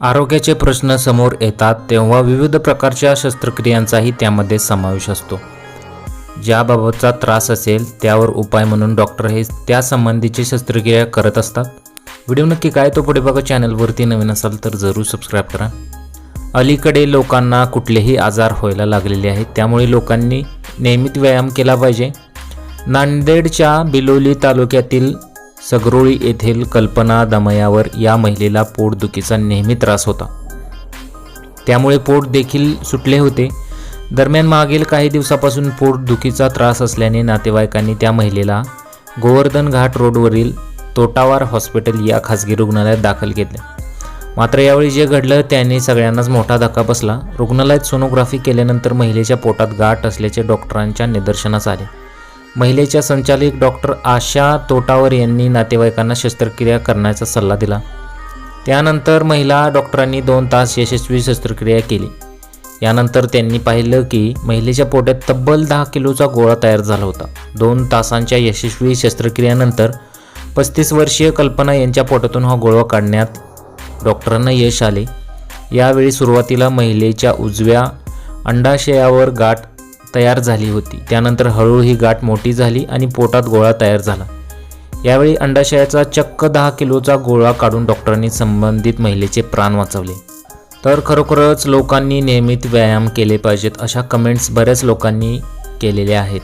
आरोग्याचे प्रश्न समोर येतात तेव्हा विविध प्रकारच्या शस्त्रक्रियांचाही त्यामध्ये समावेश असतो. ज्याबाबतचा त्रास असेल त्यावर उपाय म्हणून डॉक्टर हे त्यासंबंधीची शस्त्रक्रिया करत असतात. व्हिडिओ नक्की काय तो पुढे बघा. चॅनलवरती नवीन असाल तर जरूर सबस्क्राईब करा. अलीकडे लोकांना कुठलेही आजार व्हायला लागलेले आहेत त्यामुळे लोकांनी नियमित व्यायाम केला पाहिजे. नांदेडच्या बिलोली तालुक्यातील सगरोळी येथील कल्पना दमयावर या महिलेला पोटदुखीचा नेहमी त्रास होता. त्यामुळे पोट देखील सुटले होते. दरम्यान मागील काही दिवसापासून पोटदुखीचा त्रास असल्याने नातेवाईकांनी त्या महिलेला गोवर्धन घाट रोडवरील तोटावार हॉस्पिटल या खासगी रुग्णालयात दाखल केले. मात्र यावेळी जे घडलं त्याने सगळ्यांनाच मोठा धक्का बसला. रुग्णालयात सोनोग्राफी केल्यानंतर महिलेच्या पोटात गाठ असल्याचे डॉक्टरांच्या निदर्शनास आले. महिलेच्या संचालिक डॉक्टर आशा तोटावर यांनी नातेवाईकांना शस्त्रक्रिया करण्याचा सल्ला दिला. त्यानंतर महिला डॉक्टरांनी दोन तास यशस्वी शस्त्रक्रिया केली. यानंतर त्यांनी पाहिलं की महिलेच्या पोटात तब्बल दहा किलोचा गोळा तयार झाला होता. दोन तासांच्या यशस्वी शस्त्रक्रियेनंतर पस्तीस वर्षीय कल्पना यांच्या पोटातून हा गोळा काढण्यात डॉक्टरांना यश आले. यावेळी सुरुवातीला महिलेच्या उजव्या अंडाशयावर गाठ तयार झाली होती. त्यानंतर हळूहळू ही गाठ मोठी झाली आणि पोटात गोळा तयार झाला. यावेळी अंडाशयाचा चक्क दहा किलोचा गोळा काढून डॉक्टरांनी संबंधित महिलेचे प्राण वाचवले. तर खरोखरच लोकांनी नियमित व्यायाम केले पाहिजेत अशा कमेंट्स बऱ्याच लोकांनी केलेल्या आहेत.